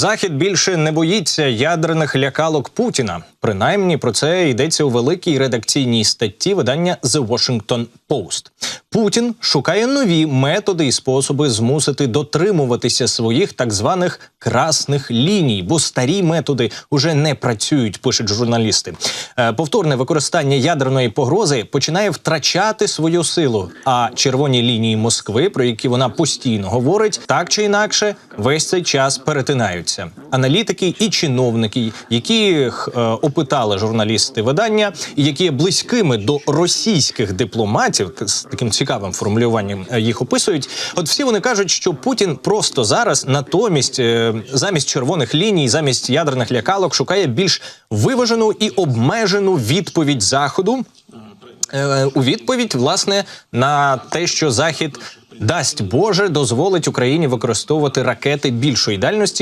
Захід більше не боїться ядерних лякалок Путіна. Принаймні про це йдеться у великій редакційній статті видання The Washington Post. Путін шукає нові методи і способи змусити дотримуватися своїх так званих красних ліній, бо старі методи уже не працюють. Пишуть журналісти. Е, Повторне використання ядерної погрози починає втрачати свою силу. А червоні лінії Москви, про які вона постійно говорить, так чи інакше, весь цей час перетинаються. Аналітики і чиновники, яких е, опитали журналісти видання, і які є близькими до російських дипломатів, з таким цікавим формулюванням е, їх описують. От всі вони кажуть, що Путін просто зараз натомість е, замість червоних ліній, замість ядерних лякалок шукає більш виважену і обмежену відповідь заходу е, у відповідь власне на те, що захід дасть Боже дозволить Україні використовувати ракети більшої дальності.